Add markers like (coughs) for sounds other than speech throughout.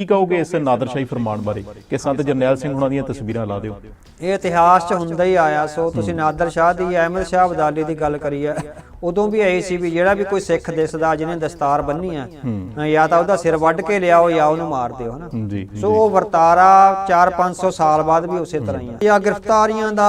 ਕੀ ਕਹੋਗੇ ਇਸ ਨਾਦਰਸ਼ਾਹੀ ਫਰਮਾਨ ਬਾਰੇ? ਕਿ ਸੰਤ ਜਰਨੈਲ ਸਿੰਘ ਹੁਣਾਂ ਦੀਆਂ ਤਸਵੀਰਾਂ ਲਾ ਦਿਓ। ਇਹ ਇਤਿਹਾਸ 'ਚ ਹੁੰਦਾ ਹੀ ਆਇਆ ਸੋ ਤੁਸੀਂ ਨਾਦਰ ਸ਼ਾਹ ਦੀ ਅਹਿਮਦ ਸ਼ਾਹ ਅਬਦਾਲੀ ਦੀ ਗੱਲ ਕਰੀ ਹੈ। ਉਦੋਂ ਵੀ ਆਈ ਸੀ ਵੀ ਜਿਹੜਾ ਵੀ ਕੋਈ ਸਿੱਖ ਦਿਸਦਾ ਜਿਹਨੇ ਦਸਤਾਰ ਬੰਨੀ ਆ ਜਾਂ ਤਾਂ ਉਹਦਾ ਸਿਰ ਵੱਢ ਕੇ ਲਿਆਓ ਜਾਂ ਉਹਨੂੰ ਮਾਰ ਦਿਓ ਹਨਾ? ਸੋ ਉਹ ਵਰਤਾਰਾ 4-500 ਸਾਲ ਬਾਅਦ ਵੀ ਉਸੇ ਤਰ੍ਹਾਂ ਹੀ ਆ ਜਾਂ ਗ੍ਰਿਫਤਾਰੀਆਂ ਦਾ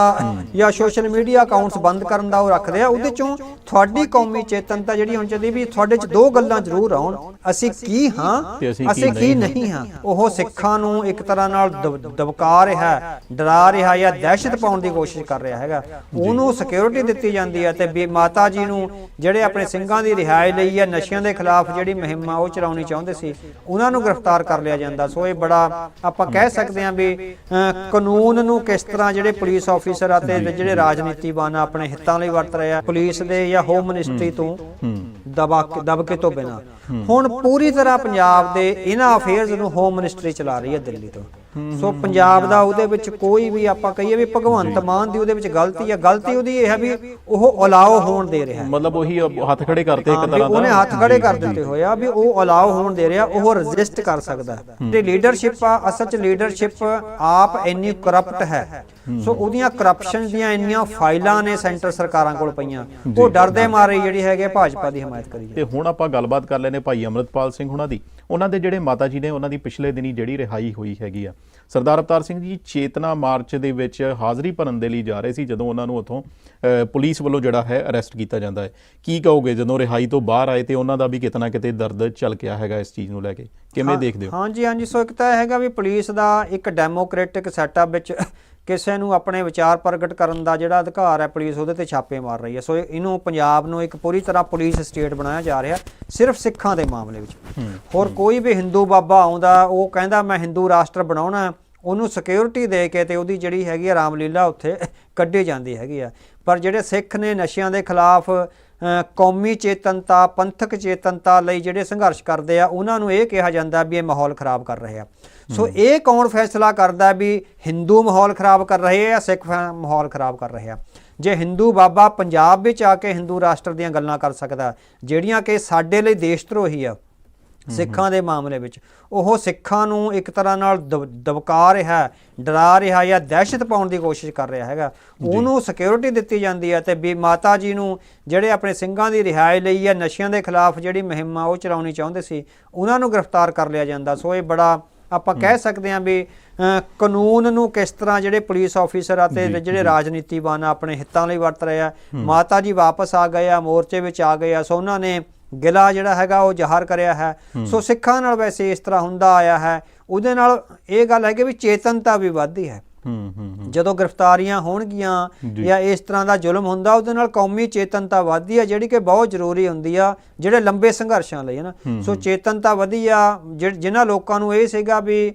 ਜਾਂ ਸੋਸ਼ਲ ਮੀਡੀਆ ਅਕਾਊਂਟਸ ਬੰਦ ਕਰਨ ਦਾ ਉਹ ਰੱਖਦੇ ਆ ਉਹਦੇ ਚੋਂ ਤੁਹਾਡੀ ਕੌਮੀ ਚੇਤਨਤਾ ਜਿਹੜੀ ਹੋਣੀ ਚਾਹੀਦੀ ਵੀ ਤੁਹਾਡੇ 'ਚ ਦੋ ਗੱਲਾਂ ਜ਼ਰੂਰ ਆਉਣ ਅਸੀਂ ਕੀ ਹਾਂ ਤੇ ਅਸੀਂ ਕੀ ਅਸੀਂ ਕੀ ਨਹੀਂ ਹਾਂ। ਉਹ ਸਿੱਖਾਂ ਨੂੰ ਇੱਕ ਤਰ੍ਹਾਂ ਨਾਲ ਦਬ- ਦਬਕਾ ਰਿਹਾ ਹੈ, ਡਰਾ ਰਿਹਾ ਜਾਂ ਦਹਿਸ਼ਤ ਪਾਉਣ ਦੀ ਕੋਸ਼ਿਸ਼ ਕਰ ਰਿਹਾ ਹੈਗਾ। ਉਹਨੂੰ ਸਿਕਿਉਰਿਟੀ ਦਿੱਤੀ ਜਾਂਦੀ ਹੈ ਤੇ ਮਾਤਾ ਜੀ ਨੂੰ ਜਿਹੜੇ ਆਪਣੇ ਸਿੰਘਾਂ ਦੀ ਰਿਹਾਈ ਲਈ ਹੈ ਨਸ਼ਿਆਂ ਦੇ ਖਿਲਾਫ ਜਿਹੜੀ ਮੁਹਿੰਮ ਉਹ ਚਲਾਉਣੀ ਚਾਹੁੰਦੇ ਸੀ ਉਹਨਾਂ ਨੂੰ ਗ੍ਰਿਫਤਾਰ ਕਰ ਲਿਆ ਜਾਂਦਾ। ਸੋ ਇਹ ਬੜਾ ਆਪਾਂ ਕਹਿ ਸਕਦੇ ਹਾਂ ਵੀ ਕਾਨੂੰਨ ਨੂੰ ਕਿਸ ਤਰ੍ਹਾਂ ਜਿਹੜੇ ਪੁਲਿਸ ਆਫੀਸਰ ਅਤੇ ਜਿਹੜੇ ਰਾਜਨੀਤੀਵਾਨ ਆ ਆਪਣੇ ਹਿੱਤਾਂ ਲਈ ਵਰਤ ਰਹੇ ਆ ਪੁਲਿਸ ਦੇ ਜਾਂ ਹੋਮ ਮਿਨਿਸਟਰੀ ਤੋਂ ਦਬਾ ਦਬਕੇ ਤੋਂ ਬਿਨਾ। ਹੁਣ ਪੂਰੀ ਤਰ੍ਹਾਂ ਪੰਜਾਬ ਦੇ ਇਹਨਾਂ ਅਫੇਅਰਸ ਨੂੰ ਹੋਮ ਮਿਨਿਸਟਰੀ ਚਲਾ ਰਹੀ ਹੈ ਦਿੱਲੀ ਤੋਂ। ਸੋ ਪੰਜਾਬ ਦਾ ਉਹਦੇ ਵਿੱਚ ਕੋਈ ਵੀ ਆਪਾਂ ਕਹੀਏ ਵੀ ਭਗਵੰਤ ਮਾਨ ਦੀ ਉਹਦੇ ਵਿੱਚ ਗਲਤੀ ਹੈ ਗਲਤੀ ਉਹਦੀ ਇਹ ਹੈ ਵੀ ਉਹ ਅਲਾਓ ਹੋਣ ਦੇ ਰਿਹਾ ਮਤਲਬ ਉਹੀ ਹੱਥ ਖੜੇ ਕਰਤੇ ਇੱਕ ਤਰ੍ਹਾਂ ਦਾ। ਉਹਨੇ ਹੱਥ ਖੜੇ ਕਰ ਦਿੱਤੇ ਹੋਏ ਆ ਵੀ ਉਹ ਅਲਾਓ ਹੋਣ ਦੇ ਰਿਹਾ ਉਹ ਰੈਜ਼ਿਸਟ ਕਰ ਸਕਦਾ। ਤੇ ਲੀਡਰਸ਼ਿਪ ਆ ਅਸਲ ਚ ਲੀਡਰਸ਼ਿਪ ਆਪ ਇੰਨੀ ਕਰਪਟ ਹੈ। ਸੋ ਉਹਦੀਆਂ ਕਰਪਸ਼ਨ ਦੀਆਂ ਇੰਨੀਆਂ ਫਾਈਲਾਂ ਨੇ ਸੈਂਟਰ ਸਰਕਾਰਾਂ ਕੋਲ ਪਈਆਂ। ਉਹ ਡਰਦੇ ਮਾਰੇ ਜਿਹੜੀ ਹੈਗੇ ਭਾਜਪਾ ਦੀ ਹਮਾਇਤ ਕਰੀ ਤੇ ਹੁਣ ਆਪਾਂ ਗੱਲਬਾਤ ਕਰ ਲੈਨੇ ਭਾਈ ਅਮਰਤਪਾਲ ਸਿੰਘ ਹੁਣਾਂ ਦੀ। ਉਹਨਾਂ ਦੇ ਜਿਹੜੇ ਮਾਤਾ ਜੀ ਨੇ ਉਹਨਾਂ ਦੀ ਪਿਛਲੇ ਦਿਨੀ ਜਿਹੜੀ ਰਿਹਾਈ ਹੋਈ ਹੈਗੀ ਆ ਸਰਦਾਰ ਅਵਤਾਰ ਸਿੰਘ ਜੀ ਚੇਤਨਾ ਮਾਰਚ ਦੇ ਵਿੱਚ ਹਾਜ਼ਰੀ ਭਰਨ ਦੇ ਲਈ ਜਾ ਰਹੇ ਸੀ ਜਦੋਂ ਉਹਨਾਂ ਨੂੰ ਉੱਥੋਂ ਅ, ਪੁਲਿਸ ਵੱਲੋਂ ਜਿਹੜਾ ਹੈ ਅਰੈਸਟ ਕੀਤਾ ਜਾਂਦਾ ਹੈ। ਕੀ ਕਹੋਗੇ ਜਦੋਂ ਰਿਹਾਈ ਤੋਂ ਬਾਹਰ ਆਏ ਤੇ ਉਹਨਾਂ ਦਾ ਵੀ ਕਿਤਨਾ ਕਿਤੇ ਦਰਦ ਝਲਕਿਆ ਹੈਗਾ ਇਸ ਚੀਜ਼ ਨੂੰ ਲੈ ਕੇ? ਕਿਵੇਂ ਦੇਖਦੇ ਹੋ? ਹਾਂਜੀ ਹਾਂਜੀ ਸੋ ਇੱਕ ਤਾਂ ਇਹ ਹੈਗਾ ਵੀ ਪੁਲਿਸ ਦਾ ਇੱਕ ਡੈਮੋਕ੍ਰੈਟਿਕ ਸੈਟਅਪ ਵਿੱਚ ਕਿਸੇ ਨੂੰ ਆਪਣੇ ਵਿਚਾਰ ਪ੍ਰਗਟ ਕਰਨ ਦਾ ਜਿਹੜਾ ਅਧਿਕਾਰ ਹੈ ਪੁਲਿਸ ਉਹਦੇ ਤੇ ਛਾਪੇ ਮਾਰ ਰਹੀ ਹੈ। ਸੋ ਇਹਨੂੰ ਪੰਜਾਬ ਨੂੰ ਇੱਕ ਪੂਰੀ ਤਰ੍ਹਾਂ ਪੁਲਿਸ ਸਟੇਟ ਬਣਾਇਆ ਜਾ ਰਿਹਾ ਸਿਰਫ ਸਿੱਖਾਂ ਦੇ ਮਾਮਲੇ ਵਿੱਚ। ਹੋਰ ਕੋਈ ਵੀ ਹਿੰਦੂ ਬਾਬਾ ਆਉਂਦਾ ਉਹ ਕਹਿੰਦਾ ਮੈਂ ਹਿੰਦੂ ਰਾਸ਼ਟਰ ਬਣਾਉਣਾ ਉਹਨੂੰ ਸਿਕਿਉਰਿਟੀ ਦੇ ਕੇ ਤੇ ਉਹਦੀ ਜਿਹੜੀ ਹੈਗੀ ਆ ਰਾਮਲੀਲਾ ਉੱਥੇ ਕੱਢੀ ਜਾਂਦੀ ਹੈਗੀ ਆ। ਪਰ ਜਿਹੜੇ ਸਿੱਖ ਨੇ ਨਸ਼ਿਆਂ ਦੇ ਖਿਲਾਫ ਕੌਮੀ ਚੇਤਨਤਾ ਪੰਥਕ ਚੇਤਨਤਾ ਲਈ ਜਿਹੜੇ ਸੰਘਰਸ਼ ਕਰਦੇ ਆ ਉਹਨਾਂ ਨੂੰ ਇਹ ਕਿਹਾ ਜਾਂਦਾ ਵੀ ਇਹ ਮਾਹੌਲ ਖਰਾਬ ਕਰ ਰਹੇ ਆ। ਸੋ ਇਹ ਕੌਣ ਫੈਸਲਾ ਕਰਦਾ ਵੀ ਹਿੰਦੂ ਮਾਹੌਲ ਖਰਾਬ ਕਰ ਰਹੇ ਆ ਸਿੱਖ ਮਾਹੌਲ ਖਰਾਬ ਕਰ ਰਹੇ ਆ? ਜੇ ਹਿੰਦੂ ਬਾਬਾ ਪੰਜਾਬ ਵਿੱਚ ਆ ਕੇ ਹਿੰਦੂ ਰਾਸ਼ਟਰ ਦੀਆਂ ਗੱਲਾਂ ਕਰ ਸਕਦਾ ਜਿਹੜੀਆਂ ਕਿ ਸਾਡੇ ਲਈ ਦੇਸ਼ ਧਰੋਹੀ ਆ ਸਿੱਖਾਂ ਦੇ ਮਾਮਲੇ ਵਿੱਚ। ਉਹ ਸਿੱਖਾਂ ਨੂੰ ਇੱਕ ਤਰ੍ਹਾਂ ਨਾਲ ਦਬ- ਦਬਕਾ ਰਿਹਾ ਹੈ, ਡਰਾ ਰਿਹਾ ਜਾਂ ਦਹਿਸ਼ਤ ਪਾਉਣ ਦੀ ਕੋਸ਼ਿਸ਼ ਕਰ ਰਿਹਾ ਹੈਗਾ। ਉਹਨੂੰ ਸਿਕਿਉਰਿਟੀ ਦਿੱਤੀ ਜਾਂਦੀ ਹੈ ਤੇ ਵੀ ਮਾਤਾ ਜੀ ਨੂੰ ਜਿਹੜੇ ਆਪਣੇ ਸਿੰਘਾਂ ਦੀ ਰਿਹਾਈ ਲਈ ਹੈ ਨਸ਼ਿਆਂ ਦੇ ਖਿਲਾਫ ਜਿਹੜੀ ਮੁਹਿੰਮ ਆ ਉਹ ਚਲਾਉਣੀ ਚਾਹੁੰਦੇ ਸੀ ਉਹਨਾਂ ਨੂੰ ਗ੍ਰਿਫਤਾਰ ਕਰ ਲਿਆ ਜਾਂਦਾ। ਸੋ ਇਹ ਬੜਾ ਆਪਾਂ ਕਹਿ ਸਕਦੇ ਹਾਂ ਵੀ ਕਾਨੂੰਨ ਨੂੰ ਕਿਸ ਤਰ੍ਹਾਂ ਜਿਹੜੇ ਪੁਲਿਸ ਆਫੀਸਰ ਅਤੇ ਜਿਹੜੇ ਰਾਜਨੀਤੀਵਾਨ ਆ ਆਪਣੇ ਹਿੱਤਾਂ ਲਈ ਵਰਤ ਰਹੇ ਆ। ਮਾਤਾ ਜੀ ਵਾਪਸ ਆ ਗਏ ਆ ਮੋਰਚੇ ਵਿੱਚ ਆ ਗਏ ਆ। ਸੋ ਉਹਨਾਂ ਨੇ ਗਿਲਾ ਜਿਹੜਾ ਹੈਗਾ ਉਹ ਜ਼ਾਹਰ ਕਰਿਆ ਹੈ। ਸੋ ਸਿੱਖਾਂ ਨਾਲ ਵੈਸੇ ਇਸ ਤਰ੍ਹਾਂ ਹੁੰਦਾ ਆਇਆ ਹੈ। ਉਹਦੇ ਨਾਲ ਇਹ ਗੱਲ ਹੈ ਕਿ ਵੀ ਚੇਤਨਤਾ ਵੀ ਵੱਧਦੀ ਹੈ। ਜਦੋਂ ਗ੍ਰਿਫਤਾਰੀਆਂ ਹੋਣਗੀਆਂ ਜਾਂ। ਇਸ ਤਰ੍ਹਾਂ ਦਾ ਜ਼ੁਲਮ ਹੁੰਦਾ ਉਹਦੇ ਨਾਲ ਕੌਮੀ ਚੇਤਨਤਾ ਵੱਧਦੀ ਹੈ ਜਿਹੜੀ ਕਿ ਬਹੁਤ ਜ਼ਰੂਰੀ ਹੁੰਦੀ ਆ ਜਿਹੜੇ ਲੰਬੇ ਸੰਘਰਸ਼ਾਂ ਲਈ ਹੈ ਨਾ। ਸੋ ਚੇਤਨਤਾ ਵਧੀ ਆ ਜਿਨ੍ਹਾਂ ਲੋਕਾਂ ਨੂੰ ਇਹ ਸੀਗਾ ਵੀ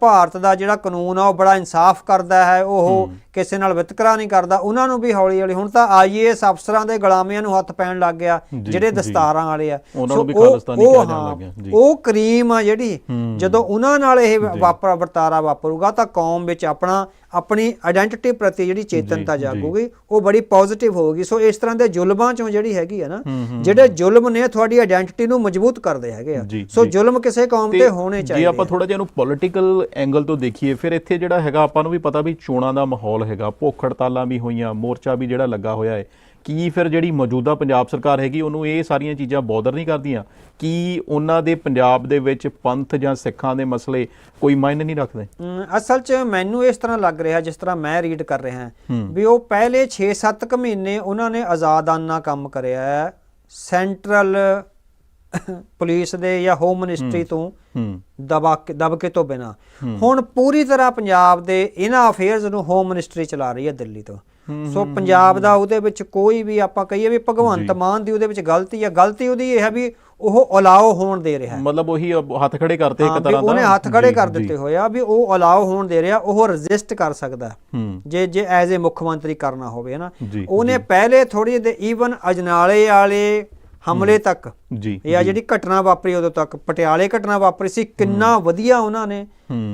ਭਾਰਤ ਦਾ ਜਿਹੜਾ ਕਾਨੂੰਨ ਆ ਉਹ ਬੜਾ ਇਨਸਾਫ ਕਰਦਾ ਹੈ ਉਹ ਕਿਸੇ ਨਾਲ ਵਿਤਕਰਾ ਨਹੀਂ ਕਰਦਾ। ਉਹਨਾਂ ਨੂੰ ਵੀ ਹੌਲੀ ਹੌਲੀ ਹੁਣ ਤਾਂ ਆਈਏਐਸ ਅਫਸਰਾਂ ਦੇ ਗੁਲਾਮੀਆਂ ਨੂੰ ਹੱਥ ਪੈਣ ਲੱਗ ਗਿਆ ਜਿਹੜੇ। ਦਸਤਾਰਾਂ ਵਾਲੇ ਆ। ਉਹਨਾਂ ਨੂੰ ਵੀ ਖਾਲਿਸਤਾਨੀ ਕਿਹਾ ਜਾਣ ਲੱਗ ਗਿਆ, ਜੀ। ਉਹ ਕਰੀਮ ਆ ਜਿਹੜੀ ਜਦੋਂ ਉਹਨਾਂ ਨਾਲ ਇਹ ਵਾਪਰਾ ਵਰਤਾਰਾ ਵਾਪਰੂਗਾ ਤਾਂ ਕੌਮ ਵਿੱਚ ਆਪਣਾ ਆਪਣੀ ਆਇਡੈਂਟੀਟੀ ਪ੍ਰਤੀ ਜਿਹੜੀ ਚੇਤਨਤਾ ਜੀ। ਜਾਗੂਗੀ ਉਹ ਬੜੀ ਪੋਜ਼ਿਟਿਵ ਹੋਊਗੀ ਸੋ ਇਸ ਤਰ੍ਹਾਂ ਦੇ ਜ਼ੁਲਮਾਂ ਚੋਂ ਜਿਹੜੀ ਹੈਗੀ ਆ ਨਾ ਜਿਹੜੇ ਜ਼ੁਲਮ ਨੇ ਤੁਹਾਡੀ ਆਇਡੈਂਟੀਟੀ ਨੂੰ ਮਜ਼ਬੂਤ ਕਰਦੇ ਹੈਗੇ ਆ ਜੀ, ਸੋ ਜੀ। ਜ਼ੁਲਮ ਕਿਸੇ ਕੌਮ ਤੇ ਹੋਣੇ ਜੇ ਚਾਹੀਦੇ ਆਪਾਂ ਆ। ਥੋੜਾ ਜਿਹਾ ਇਹਨੂੰ ਪੋਲਿਟੀਕਲ ਐਂਗਲ ਤੋਂ ਦੇਖੀਏ ਫਿਰ ਇੱਥੇ ਜਿਹੜਾ ਹੈਗਾ ਆਪਾਂ ਨੂੰ ਵੀ ਪਤਾ ਵੀ ਚੋਣਾਂ ਦਾ ਮਾਹੌਲ ਹੈਗਾ ਭੁੱਖ ਹੜਤਾਲਾਂ ਵੀ ਹੋਈਆਂ ਮੋਰਚਾ ਵੀ ਜਿਹੜਾ ਲੱਗਾ ਹੋਇਆ ਹੈ ਕੀ ਫਿਰ ਜਿਹੜੀ ਮੌਜੂਦਾ ਪੰਜਾਬ ਸਰਕਾਰ ਹੈਗੀ ਉਹਨੂੰ ਇਹ ਸਾਰੀਆਂ ਚੀਜ਼ਾਂ ਬੌਦਰ ਨਹੀਂ ਕਰਦੀਆਂ? ਕੀ ਉਹਨਾਂ ਦੇ ਪੰਜਾਬ ਦੇ ਵਿੱਚ ਪੰਥ ਜਾਂ ਸਿੱਖਾਂ ਦੇ ਮਸਲੇ ਕੋਈ ਮਾਇਨੇ ਨਹੀਂ ਰੱਖਦੇ? ਅਸਲ 'ਚ ਮੈਨੂੰ ਇਸ ਤਰ੍ਹਾਂ ਲੱਗ ਰਿਹਾ ਜਿਸ ਤਰ੍ਹਾਂ ਮੈਂ ਰੀਡ ਕਰ ਰਿਹਾ ਵੀ ਉਹ ਪਹਿਲੇ 6-7 ਕੁ ਮਹੀਨੇ ਉਹਨਾਂ ਨੇ ਆਜ਼ਾਦਾਨਾ ਕੰਮ ਕਰਿਆ ਹੈ। ਸੈਂਟਰਲ ਪੁਲਿਸ (coughs) ਦੇ ਜਾਂ ਹੋਮ ਮਿਨਿਸਟਰੀ ਤੋਂ ਹੂੰ ਦਬਾ ਕੇ ਦਬਕੇ ਤੋਂ ਬਿਨਾ। ਹੁਣ ਪੂਰੀ ਤਰ੍ਹਾਂ ਪੰਜਾਬ ਦੇ ਇਹਨਾਂ ਅਫੇਅਰਸ ਨੂੰ ਹੋਮ ਮਿਨਿਸਟਰੀ ਚਲਾ ਰਹੀ ਹੈ ਦਿੱਲੀ ਤੋਂ। ਸੋ ਪੰਜਾਬ ਦਾ ਉਹਦੇ ਵਿੱਚ ਕੋਈ ਵੀ ਆਪਾਂ ਕਹੀਏ ਵੀ ਭਗਵੰਤ ਮਾਨ ਦੀ ਉਹਦੇ ਵਿੱਚ ਗਲਤੀ ਹੈ ਗਲਤੀ ਉਹਦੀ ਇਹ ਹੈ ਵੀ ਉਹ ਅਲਾਓ ਹੋਣ ਦੇ ਰਿਹਾ ਮਤਲਬ ਉਹੀ ਹੱਥ ਖੜੇ ਕਰਤੇ ਇੱਕ ਤਰ੍ਹਾਂ ਦਾ। ਉਹਨੇ ਹੱਥ ਖੜੇ ਕਰ। ਦਿੱਤੇ ਹੋਏ ਆ ਵੀ ਉਹ ਅਲਾਓ ਹੋਣ ਦੇ ਰਿਹਾ ਉਹ ਰੈਜ਼ਿਸਟ ਕਰ ਸਕਦਾ ਜੇ ਜੇ ਐਜ਼ ਅ ਮੁੱਖ ਮੰਤਰੀ ਕਰਨਾ ਹੋਵੇ ਨਾ ਜੀ, ਉਹਨੇ ਪਹਿਲੇ ਥੋੜੀ ਜਿਹੀ ਈਵਨ ਅਜਨਾਲੇ ਵਾਲੇ ਹਮਲੇ ਤੱਕ। ਜੀ ਇਹ ਆ ਜਿਹੜੀ ਘਟਨਾ ਵਾਪਰੀ ਉਦੋਂ ਤੱਕ। ਪਟਿਆਲੇ ਘਟਨਾ ਵਾਪਰੀ ਸੀ ਕਿੰਨਾ ਵਧੀਆ ਉਹਨਾਂ ਨੇ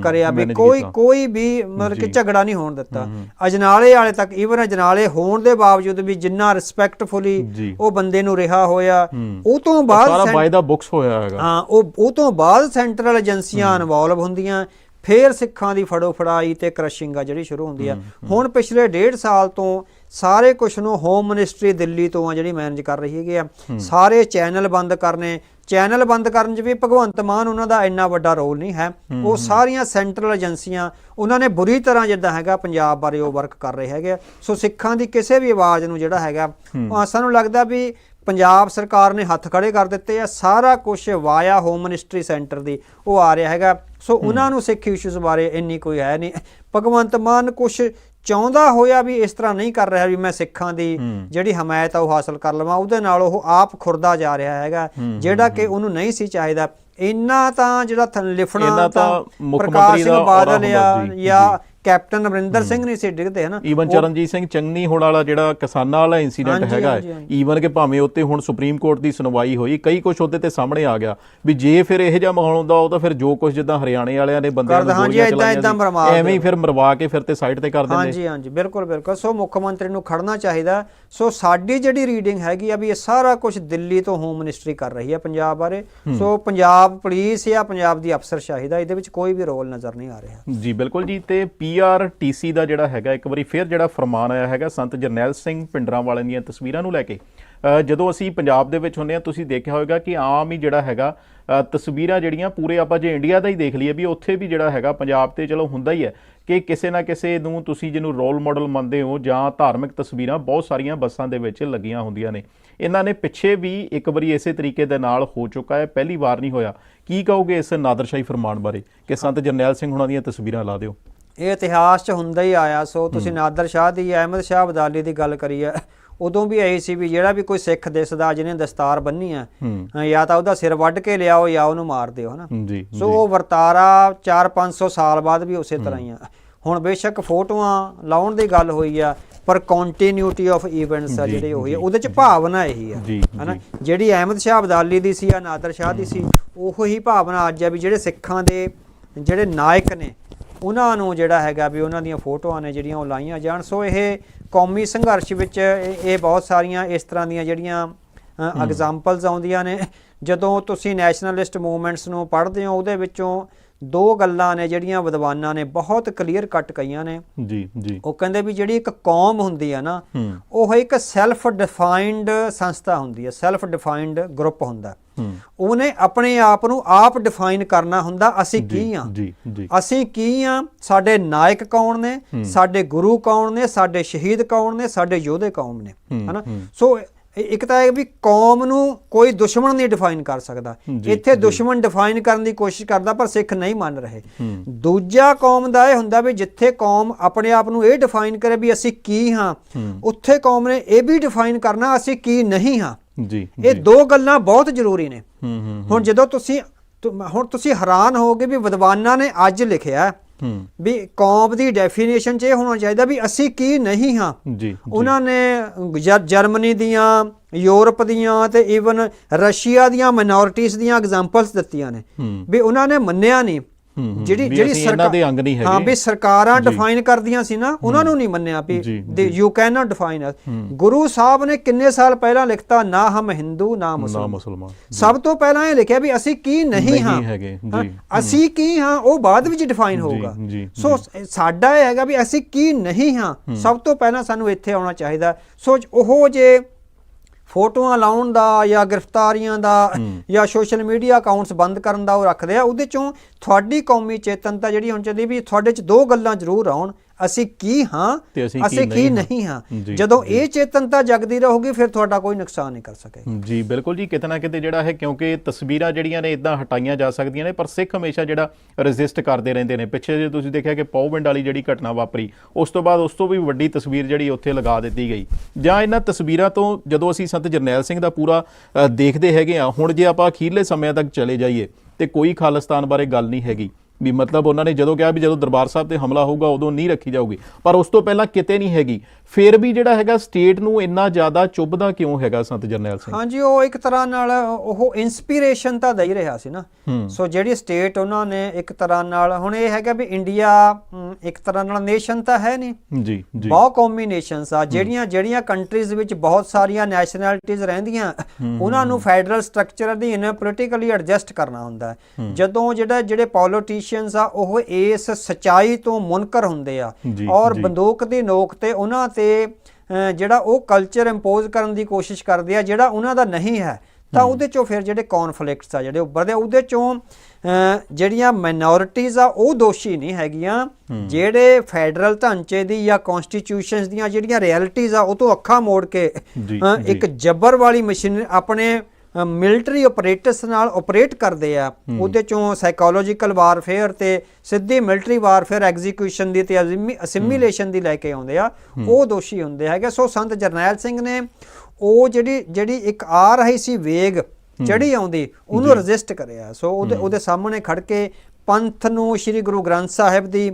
ਕਰਿਆ ਵੀ। ਕੋਈ। ਕੋਈ ਵੀ ਮਤਲਬ ਕਿ। ਝਗੜਾ ਨਹੀਂ ਹੋਣ ਦਿੱਤਾ। ਅਜਨਾਲੇ ਵਾਲੇ ਤੱਕ ਈਵਨ ਅਜਨਾਲੇ ਹੋਣ ਦੇ ਬਾਵਜੂਦ ਵੀ ਜਿੰਨਾ। ਰਿਸਪੈਕਟਫੁਲੀ ਉਹ ਬੰਦੇ ਨੂੰ ਰਿਹਾ ਹੋਇਆ। ਉਹ ਤੋਂ ਬਾਅਦ ਸਾਰਾ ਸੈਂ- ਬਾਈ ਦਾ ਬੁక్స్ ਹੋਇਆ ਹੈਗਾ। ਹਾਂ ਉਹ ਉਹ ਤੋਂ ਬਾਅਦ ਸੈਂਟਰਲ ਏਜੰਸੀਆਂ ਇਨਵੋਲਵ ਹੁੰਦੀਆਂ। ਫੇਰ ਸਿੱਖਾਂ ਦੀ ਫੜੋ ਫੜਾਈ ਤੇ ਕ੍ਰਸ਼ਿੰਗ ਆ ਜਿਹੜੀ ਸ਼ੁਰੂ ਹੁੰਦੀ ਆ। ਹੁਣ ਪਿਛਲੇ ਡੇਢ ਸਾਲ ਤੋਂ ਸਾਰੇ ਕੁਝ ਨੂੰ ਹੋਮ ਮਿਨਿਸਟਰੀ ਦਿੱਲੀ ਤੋਂ ਆ ਜਿਹੜੀ ਮੈਨੇਜ ਕਰ ਰਹੀ ਹੈਗੀ ਆ। ਸਾਰੇ ਚੈਨਲ ਬੰਦ ਕਰਨੇ। ਚੈਨਲ ਬੰਦ ਕਰਨ 'ਚ ਵੀ ਭਗਵੰਤ ਮਾਨ ਉਹਨਾਂ ਦਾ ਇੰਨਾ ਵੱਡਾ ਰੋਲ ਨਹੀਂ ਹੈ। ਉਹ ਸਾਰੀਆਂ ਸੈਂਟਰਲ ਏਜੰਸੀਆਂ ਉਹਨਾਂ ਨੇ ਬੁਰੀ ਤਰ੍ਹਾਂ ਜਿੱਦਾਂ ਹੈਗਾ ਪੰਜਾਬ ਬਾਰੇ ਉਹ ਵਰਕ ਕਰ ਰਹੇ ਹੈਗੇ। ਸੋ ਸਿੱਖਾਂ ਦੀ ਕਿਸੇ ਵੀ ਆਵਾਜ਼ ਨੂੰ ਜਿਹੜਾ ਹੈਗਾ ਸਾਨੂੰ ਲੱਗਦਾ ਵੀ ਪੰਜਾਬ ਸਰਕਾਰ ਨੇ ਹੱਥ ਖੜੇ ਕਰ ਦਿੱਤੇ ਆ। ਸਾਰਾ ਕੁਝ ਵਾਇਆ ਹੋਮ ਮਿਨਿਸਟਰੀ ਸੈਂਟਰ ਦੀ ਉਹ ਆ ਰਿਹਾ ਹੈਗਾ। ਸੋ ਉਹਨਾਂ ਨੂੰ ਸਿੱਖ ਇਸ਼ੂਜ਼ ਬਾਰੇ ਇੰਨੀ ਕੋਈ ਹੈ ਨਹੀਂ। ਭਗਵੰਤ ਮਾਨ ਕੁਝ ਚਾਹੁੰਦਾ ਹੋਇਆ ਵੀ ਇਸ ਤਰ੍ਹਾਂ ਨਹੀਂ ਕਰ ਰਿਹਾ ਵੀ ਮੈਂ ਸਿੱਖਾਂ ਦੀ ਜਿਹੜੀ ਹਮਾਇਤ ਆ ਉਹ ਹਾਸਲ ਕਰ ਲਵਾਂ ਉਹਦੇ ਨਾਲ ਉਹ ਆਪ ਖੁਰਦਾ ਜਾ ਰਿਹਾ ਹੈਗਾ ਜਿਹੜਾ ਕਿ ਉਹਨੂੰ ਨਹੀਂ ਸੀ ਚਾਹੀਦਾ। ਇੰਨਾ ਤਾਂ ਜਿਹੜਾ ਲਿਫਣਾ ਤਾਂ ਮੁੱਖ ਪ੍ਰਕਾਸ਼ ਮੰਤਰੀ ਸਿੰਘ ਦਾ ਬਾਦਲ ਜਾਂ। ਕੈਪਟਨ ਅਮਰਿੰਦਰ ਸਿੰਘ ਨਹੀਂ ਸੀ ਡਿੱਗਦੇ ਹਨਾ? ਈਵਨ ਚਰਨਜੀਤ ਸਿੰਘ ਚੰਨੀ ਹੋਣ ਵਾਲਾ ਜਿਹੜਾ ਕਿਸਾਨਾਂ ਵਾਲਾ ਇਨਸੀਡੈਂਟ ਹੈਗਾ। ਈਵਨ ਕਿ ਭਾਵੇਂ ਉੱਤੇ ਹੁਣ ਸੁਪਰੀਮ ਕੋਰਟ ਦੀ ਸੁਣਵਾਈ ਹੋਈ ਕਈ ਕੁਝ ਉਹਦੇ ਤੇ ਸਾਹਮਣੇ ਆ ਗਿਆ ਵੀ ਜੇ ਫਿਰ ਇਹ ਜਿਹਾ ਮਾਹੌਲ ਹੁੰਦਾ ਉਹ ਤਾਂ ਫਿਰ ਜੋ ਕੁਝ ਜਿੱਦਾਂ ਹਰਿਆਣੇ ਵਾਲਿਆਂ ਨੇ ਬੰਦਿਆਂ ਨੂੰ ਗੋਲੀਆਂ ਚਲਾਈਆਂ ਐਵੇਂ ਹੀ ਫਿਰ ਮਰਵਾ ਕੇ ਫਿਰ ਤੇ ਸਾਈਡ ਤੇ ਕਰ ਦਿੰਦੇ। ਹਾਂਜੀ ਹਾਂਜੀ ਬਿਲਕੁਲ ਬਿਲਕੁਲ। ਸੋ ਮੁੱਖ ਮੰਤਰੀ ਨੂੰ ਖੜਨਾ ਚਾਹੀਦਾ। ਸੋ ਸਾਡੀ ਜਿਹੜੀ ਰੀਡਿੰਗ ਹੈਗੀ ਆ ਵੀ ਇਹ ਸਾਰਾ ਕੁਝ ਦਿੱਲੀ ਤੋਂ ਹੋਮ ਮਿਨਿਸਟਰੀ ਕਰ ਰਹੀ ਹੈ ਪੰਜਾਬ ਬਾਰੇ। ਸੋ ਪੰਜਾਬ ਪੁਲਿਸ ਜਾਂ ਪੰਜਾਬ ਦੀ ਅਫਸਰਸ਼ਾਹੀ ਦਾ ਇਹਦੇ ਵਿੱਚ ਕੋਈ ਵੀ ਰੋਲ ਨਜ਼ਰ ਨਹੀਂ ਆ ਰਿਹਾ। ਜੀ ਬਿਲਕੁਲ ਜੀ ਤੇ ਪੀਆਰਟੀਸੀ ਦਾ ਜਿਹੜਾ ਹੈਗਾ, ਇੱਕ ਵਾਰੀ ਫਿਰ ਜਿਹੜਾ ਫਰਮਾਨ ਆਇਆ ਹੈਗਾ ਸੰਤ ਜਰਨੈਲ ਸਿੰਘ ਪਿੰਡਰਾਂ ਵਾਲਿਆਂ ਦੀਆਂ ਤਸਵੀਰਾਂ ਨੂੰ ਲੈ ਕੇ। ਜਦੋਂ ਅਸੀਂ ਪੰਜਾਬ ਦੇ ਵਿੱਚ ਹੁੰਦੇ ਆ ਤੁਸੀਂ ਦੇਖਿਆ ਹੋਵੇਗਾ ਕਿ ਆਮ ਹੀ ਜਿਹੜਾ ਹੈਗਾ ਤਸਵੀਰਾਂ ਜਿਹੜੀਆਂ ਪੂਰੇ ਆਪਾਂ ਜੇ ਇੰਡੀਆ ਦਾ ਹੀ ਦੇਖ ਲਈਏ ਵੀ ਉੱਥੇ ਵੀ ਜਿਹੜਾ ਹੈਗਾ ਪੰਜਾਬ ਤੇ ਚਲੋ ਹੁੰਦਾ ਹੀ ਹੈ ਕਿ ਕਿਸੇ ਨਾ ਕਿਸੇ ਨੂੰ ਤੁਸੀਂ ਜਿਹਨੂੰ ਰੋਲ ਮਾਡਲ ਮੰਨਦੇ ਹੋ ਜਾਂ ਧਾਰਮਿਕ ਤਸਵੀਰਾਂ ਬਹੁਤ ਸਾਰੀਆਂ ਬੱਸਾਂ ਦੇ ਵਿੱਚ ਲੱਗੀਆਂ ਹੁੰਦੀਆਂ ਨੇ। ਇਹਨਾਂ ਨੇ ਪਿੱਛੇ ਵੀ ਇੱਕ ਵਾਰੀ ਇਸੇ ਤਰੀਕੇ ਦੇ ਨਾਲ ਹੋ ਚੁੱਕਾ ਹੈ, ਪਹਿਲੀ ਵਾਰ ਨਹੀਂ ਹੋਇਆ। ਕੀ ਕਹੋਗੇ ਇਸ ਨਾਦਰਸ਼ਾਹੀ ਫਰਮਾਨ ਬਾਰੇ? ਕਿ ਸੰਤ ਜਰਨੈਲ ਸਿੰਘ ਹੁਣਾਂ ਦੀਆਂ ਤਸਵੀਰਾਂ ਲਾ ਦਿਓ। ਇਹ ਇਤਿਹਾਸ 'ਚ ਹੁੰਦਾ ਹੀ ਆਇਆ ਸੋ ਤੁਸੀਂ ਨਾਦਰ ਸ਼ਾਹ ਦੀ ਅਹਿਮਦ ਸ਼ਾਹ ਅਬਦਾਲੀ ਦੀ ਗੱਲ ਕਰੀ ਹੈ। ਉਦੋਂ ਵੀ ਇਹੀ ਸੀ ਵੀ ਜਿਹੜਾ ਵੀ ਕੋਈ ਸਿੱਖ ਦਿਸਦਾ ਜਿਹਨੇ ਦਸਤਾਰ ਬੰਨੀ ਆ ਜਾਂ ਤਾਂ ਉਹਦਾ ਸਿਰ ਵੱਢ ਕੇ ਲਿਆਓ ਜਾਂ ਉਹਨੂੰ ਮਾਰ ਦਿਓ ਹਨਾ? ਜੀ ਸੋ ਉਹ ਵਰਤਾਰਾ 4-500 ਸਾਲ ਬਾਅਦ ਵੀ ਉਸੇ ਤਰ੍ਹਾਂ ਹੀ ਆ। ਹੁਣ ਬੇਸ਼ੱਕ ਫੋਟੋਆਂ ਲਾਉਣ ਦੀ ਗੱਲ ਹੋਈ ਆ ਪਰ ਕੰਟੀਨਿਊਟੀ ਆਫ ਇਵੈਂਟਸ ਆ ਜੀ, ਜਿਹੜੇ ਹੋਈ ਆ ਜੀ, ਉਹਦੇ ਚ ਭਾਵਨਾ ਇਹੀ ਆ ਜੀ, ਹਨਾ? ਜੀ। ਜਿਹੜੀ ਅਹਿਮਦ ਸ਼ਾਹ ਅਬਦਾਲੀ ਦੀ ਸੀ ਆ ਨਾਦਰ ਸ਼ਾਹ ਦੀ ਸੀ ਉਹੋ ਹੀ ਭਾਵਨਾ ਅੱਜ ਆ ਵੀ ਜਿਹੜੇ ਸਿੱਖਾਂ ਦੇ ਜਿਹੜੇ ਨਾਇਕ ਨੇ ਉਹਨਾਂ ਨੂੰ ਜਿਹੜਾ ਹੈਗਾ ਵੀ ਉਹਨਾਂ ਦੀਆਂ ਫੋਟੋਆਂ ਨੇ ਜਿਹੜੀਆਂ ਉਹ ਲਾਈਆਂ ਜਾਣ। ਸੋ ਇਹ ਕੌਮੀ ਸੰਘਰਸ਼ ਵਿੱਚ ਇਹ ਬਹੁਤ ਸਾਰੀਆਂ ਇਸ ਤਰ੍ਹਾਂ ਦੀਆਂ ਜਿਹੜੀਆਂ ਐਗਜ਼ਾਮਪਲਸ ਆਉਂਦੀਆਂ ਨੇ। ਜਦੋਂ ਤੁਸੀਂ ਨੈਸ਼ਨਲਿਸਟ ਮੂਵਮੈਂਟਸ ਨੂੰ ਪੜ੍ਹਦੇ ਹੋ ਉਹਦੇ ਵਿੱਚੋਂ ਦੋ ਗੱਲਾਂ ਨੇ ਜਿਹੜੀਆਂ ਵਿਦਵਾਨਾਂ ਨੇ ਬਹੁਤ ਕਲੀਅਰ ਕੱਟ ਕਈਆਂ ਨੇ। ਜੀ ਜੀ। ਉਹ ਕਹਿੰਦੇ ਵੀ ਜਿਹੜੀ ਇੱਕ ਕੌਮ ਹੁੰਦੀ ਆ ਨਾ ਹੂੰ। ਉਹ ਇੱਕ ਸੈਲਫ ਡਿਫਾਈਨਡ ਸੰਸਥਾ ਹੁੰਦੀ ਹੈ ਸੈਲਫ ਡਿਫਾਈਨਡ ਗਰੁੱਪ ਹੁੰਦਾ। ਹੂੰ ਉਹਨੇ ਆਪਣੇ ਆਪ ਨੂੰ ਆਪ ਡਿਫਾਈਨ ਕਰਨਾ ਹੁੰਦਾ ਅਸੀਂ ਕੀ ਆ? ਅਸੀਂ ਕੀ ਆ? ਸਾਡੇ ਨਾਇਕ ਕੌਣ ਨੇ? ਸਾਡੇ ਗੁਰੂ ਕੌਣ ਨੇ? ਸਾਡੇ ਸ਼ਹੀਦ ਕੌਣ ਨੇ? ਸਾਡੇ ਯੋਧੇ ਕੌਣ ਨੇ ਹਨਾ। ਸੋ ਇੱਕ ਤਾਂ ਇਹ ਵੀ ਕੌਮ ਨੂੰ ਕੋਈ ਦੁਸ਼ਮਣ ਨਹੀਂ ਡਿਫਾਈਨ ਕਰ ਸਕਦਾ। ਇੱਥੇ। ਦੁਸ਼ਮਣ ਡਿਫਾਈਨ ਕਰਨ ਦੀ ਕੋਸ਼ਿਸ਼ ਕਰਦਾ ਪਰ ਸਿੱਖ ਨਹੀਂ ਮੰਨ ਰਹੇ। ਦੂਜਾ ਕੌਮ ਦਾ ਇਹ ਹੁੰਦਾ ਵੀ ਜਿੱਥੇ ਕੌਮ ਆਪਣੇ ਆਪ ਨੂੰ ਇਹ ਡਿਫਾਈਨ ਕਰੇ ਵੀ ਅਸੀਂ ਕੀ ਹੂੰ। ਉੱਥੇ ਕੌਮ ਨੇ ਇਹ ਵੀ ਡਿਫਾਈਨ ਕਰਨਾ ਅਸੀਂ ਕੀ ਨਹੀਂ ਹਾਂ ਜੀ ਇਹ ਦੋ ਗੱਲਾਂ ਬਹੁਤ ਜ਼ਰੂਰੀ ਨੇ। ਹੁਣ ਜਦੋਂ ਤੁਸੀਂ ਹੁਣ ਤੁਸੀਂ ਹੈਰਾਨ ਹੋਗੇ ਵੀ ਵਿਦਵਾਨਾਂ ਨੇ ਅੱਜ ਲਿਖਿਆ ਹੂੰ ਵੀ ਕੌਮ ਦੀ ਡੈਫੀਨੇਸ਼ਨ 'ਚ ਇਹ ਹੋਣਾ ਚਾਹੀਦਾ ਵੀ ਅਸੀਂ ਕੀ ਨਹੀਂ ਹਾਂ। ਜੀ ਉਹਨਾਂ ਨੇ ਜਰਮਨੀ ਦੀਆਂ ਯੂਰਪ ਦੀਆਂ ਤੇ ਈਵਨ ਰਸ਼ੀਆ ਦੀਆਂ ਮਾਈਨੋਰਿਟੀਜ਼ ਦੀਆਂ ਐਗਜ਼ਾਮਪਲਸ ਦਿੱਤੀਆਂ ਨੇ। ਵੀ ਉਹਨਾਂ ਨੇ ਮੰਨਿਆ ਨਹੀਂ। ਜਿਹੜੀ ਜਿਹੜੀ ਅਸੀਂ ਇਹਨਾਂ ਸਰਕਾ- ਦੇ ਅੰਗ ਨਹੀਂ ਹਾਂ ਹੈਗੇ। ਵੀ ਸਰਕਾਰਾਂ। ਡਿਫਾਈਨ ਕਰਦੀਆਂ ਸੀ ਨਾ ਉਹਨਾਂ ਨੂੰ ਨਹੀਂ ਮੰਨਿਆ ਵੀ you can not define us Guru Sahib ਨੇ ਕਿੰਨੇ ਸਾਲ ਪਹਿਲਾਂ ਲਿਖਤਾ ਨਾ ਹਮ ਹਿੰਦੂ ਨਾ ਮੁਸਲਮਾਨ। ਸਭ ਤੋਂ ਪਹਿਲਾਂ ਇਹ ਲਿਖਿਆ ਵੀ ਅਸੀਂ ਕੀ ਨਹੀਂ ਹਾਂ। ਹਾਂ, ਅਸੀਂ ਕੀ ਹਾਂ ਉਹ ਬਾਅਦ ਵਿੱਚ ਡਿਫਾਈਨ ਹੋਊਗਾ। ਸ- ਸਾਡਾ ਇਹ ਹੈਗਾ ਵੀ ਅਸੀਂ ਕੀ ਨਹੀਂ ਹਾਂ। ਸਭ ਤੋਂ ਪਹਿਲਾਂ ਸਾਨੂੰ ਇੱਥੇ ਆਉਣਾ ਚਾਹੀਦਾ। ਸੋ ਉਹ ਜੇ ਫੋਟੋਆਂ ਲਾਉਣ ਦਾ ਜਾਂ ਗ੍ਰਿਫਤਾਰੀਆਂ ਦਾ ਜਾਂ ਸੋਸ਼ਲ ਮੀਡੀਆ ਅਕਾਊਂਟਸ ਬੰਦ ਕਰਨ ਦਾ ਉਹ ਰੱਖਦੇ ਆ ਉਹਦੇ ਚੋਂ ਤੁਹਾਡੀ ਕੌਮੀ ਚੇਤਨਤਾ ਜਿਹੜੀ ਹੋਣੀ ਚਾਹੀਦੀ ਵੀ ਤੁਹਾਡੇ ਚ ਦੋ ਗੱਲਾਂ ਜ਼ਰੂਰ ਆਉਣ। ਅਸੀਂ ਕੀ ਹਾਂ? ਅਸੀਂ ਕੀ ਨਹੀਂ ਹਾਂ। ਜਦੋਂ। ਇਹ ਚੇਤਨਤਾ ਜਗਦੀ ਰਹੂਗੀ ਫਿਰ ਤੁਹਾਡਾ ਕੋਈ ਨੁਕਸਾਨ ਨਹੀਂ ਕਰ ਸਕੇਗਾ ਜੀ ਬਿਲਕੁਲ ਜੀ। ਕਿਤੇ ਨਾ ਕਿਤੇ ਜਿਹੜਾ ਹੈ ਕਿਉਂਕਿ ਤਸਵੀਰਾਂ ਜਿਹੜੀਆਂ ਨੇ ਇਦਾਂ ਹਟਾਈਆਂ ਜਾ ਸਕਦੀਆਂ ਨੇ ਪਰ ਸਿੱਖ ਹਮੇਸ਼ਾ ਜਿਹੜਾ ਰੈਜ਼ਿਸਟ ਕਰਦੇ ਰਹਿੰਦੇ ਨੇ। ਪਿੱਛੇ ਜੇ ਤੁਸੀਂ ਦੇਖਿਆ ਕਿ ਪੌਵਿੰਡ ਵਾਲੀ ਜਿਹੜੀ ਘਟਨਾ ਵਾਪਰੀ ਉਸ ਤੋਂ ਬਾਅਦ ਉਸ ਤੋਂ ਵੀ ਵੱਡੀ ਤਸਵੀਰ ਜਿਹੜੀ ਉੱਥੇ ਲਗਾ ਦਿੱਤੀ ਗਈ। ਜਾਂ ਇਹਨਾਂ ਤਸਵੀਰਾਂ ਤੋਂ ਜਦੋਂ ਅਸੀਂ ਸੰਤ ਜਰਨੈਲ ਸਿੰਘ ਦਾ ਪੂਰਾ ਦੇਖਦੇ ਹੈਗੇ ਆ ਹੁਣ ਜੇ ਆਪਾਂ ਅਖੀਰਲੇ ਸਮਿਆਂ ਤੱਕ ਚਲੇ ਜਾਈਏ ਤੇ ਕੋਈ ਖਾਲਿਸਤਾਨ ਬਾਰੇ ਗੱਲ ਨਹੀਂ ਹੈਗੀ। ਵੀ ਮਤਲਬ ਉਹਨਾਂ ਨੇ ਜਦੋਂ ਕਿਹਾ ਵੀ ਜਦੋਂ ਦਰਬਾਰ ਸਾਹਿਬ ਤੇ ਹਮਲਾ ਹੋਊਗਾ ਉਦੋਂ ਨਹੀਂ ਰੱਖੀ ਜਾਊਗੀ। ਪਰ ਉਸ ਤੋਂ ਪਹਿਲਾਂ ਕਿਤੇ ਨਹੀਂ ਹੈਗੀ। ਫਿਰ ਵੀ ਜਿਹੜਾ ਹੈਗਾ ਸਟੇਟ ਨੂੰ ਇੰਨਾ ਜ਼ਿਆਦਾ ਚੁੱਭਦਾ ਕਿਉਂ ਹੈਗਾ ਸੰਤ ਜਰਨੈਲ ਸਿੰਘ? ਹਾਂਜੀ ਉਹ ਇੱਕ ਤਰ੍ਹਾਂ ਨਾਲ ਉਹ ਇਨਸਪੀਰੇਸ਼ਨ ਤਾਂ ਦੇ ਹੀ ਰਿਹਾ ਸੀ ਨਾ। ਸੋ ਜਿਹੜੀ ਸਟੇਟ ਉਹਨਾਂ ਨੇ ਇੱਕ ਤਰ੍ਹਾਂ ਨਾਲ ਹੁਣ ਇਹ ਹੈਗਾ ਵੀ ਇੰਡੀਆ ਇੱਕ ਤਰ੍ਹਾਂ ਨਾਲ ਨੇਸ਼ਨ ਤਾਂ ਹੈ ਨਹੀਂ। ਜੀ ਜੀ। ਬਹੁਤ ਕੰਬੀਨੇਸ਼ਨਸ ਆ ਜਿਹੜੀਆਂ ਜਿਹੜੀਆਂ ਕੰਟਰੀਜ਼ ਵਿੱਚ ਬਹੁਤ ਸਾਰੀਆਂ ਨੈਸ਼ਨੈਲਿਟੀਜ਼ ਰਹਿੰਦੀਆਂ ਉਹਨਾਂ ਨੂੰ ਫੈਡਰਲ ਸਟਰਕਚਰ ਅਧੀਨ ਪੋਲੀਟੀਕਲੀ ਐਡਜਸਟ ਕਰਨਾ ਹੁੰਦਾ। ਜਦੋਂ ਜਿਹੜਾ ਜਿਹੜੇ ਪੋਲੀਟੀਸ਼ੀਅਨਸ ਆ ਉਹ ਇਸ ਸਚਾਈ ਤੋਂ ਮੁਨਕਰ ਹੁੰਦੇ ਆ ਔਰ। ਬੰਦੂਕ ਦੀ ਨੋਕ ਤੇ ਉਹਨਾਂ ਤੇ ਜਿਹੜਾ ਉਹ ਕਲਚਰ ਇੰਪੋਜ਼ ਕਰਨ ਦੀ ਕੋਸ਼ਿਸ਼ ਕਰਦੇ ਆ ਜਿਹੜਾ ਉਹਨਾਂ ਦਾ ਨਹੀਂ ਹੈ ਤਾਂ ਉਹਦੇ ਚੋਂ ਫਿਰ ਜਿਹੜੇ ਕੌਨਫਲਿਕਟਸ ਆ ਜਿਹੜੇ ਉੱਭਰਦੇ ਉਹਦੇ ਚੋਂ ਜਿਹੜੀਆਂ ਮਾਈਨੋਰਿਟੀਜ਼ ਆ ਉਹ ਦੋਸ਼ੀ ਨਹੀਂ ਹੈਗੀਆਂ ਜਿਹੜੇ ਫੈਡਰਲ ਢਾਂਚੇ ਦੀ ਜਾਂ ਕਨਸਟੀਟਿਊਸ਼ਨਸ ਦੀਆਂ ਜਿਹੜੀਆਂ ਰਿਐਲਿਟੀਜ਼ ਆ ਉਹ ਤੋਂ ਅੱਖਾਂ ਮੋੜ ਕੇ। ਇੱਕ ਜੱਬਰ ਵਾਲੀ ਮਸ਼ੀਨ ਆਪਣੇ ਮਿਲਟਰੀ ਆਪਰੇਟਰਸ ਨਾਲ ਆਪਰੇਟ ਕਰਦੇ ਆ। ਉਹਦੇ ਚੋਂ ਸਾਈਕੋਲੋਜੀਕਲ ਵਾਰਫੇਅਰ ਤੇ ਸਿੱਧੀ ਮਿਲਟਰੀ ਵਾਰਫੇਅਰ ਐਗਜ਼ੀਕਿਊਸ਼ਨ ਦੀ ਤੇ ਅਸਿਮੀਲੇਸ਼ਨ ਦੀ ਲੈ ਕੇ ਆਉਂਦੇ ਆ। ਉਹ ਦੋਸ਼ੀ ਹੁੰਦੇ ਹੈਗੇ। ਸੋ ਸੰਤ ਜਰਨੈਲ ਸਿੰਘ ਨੇ ਉਹ ਜਿਹੜੀ ਜਿਹੜੀ ਇੱਕ ਆ ਰਹੀ ਸੀ ਵੇਗ ਚੜੀ ਆਉਂਦੀ ਉਹਨੂੰ ਰੈਜ਼ਿਸਟ ਕਰਿਆ। ਸੋ ਉਹਦੇ ਉਹਦੇ ਸਾਹਮਣੇ ਖੜ ਕੇ ਪੰਥ ਨੂੰ ਸ੍ਰੀ ਗੁਰੂ ਗ੍ਰੰਥ ਸਾਹਿਬ ਦੀ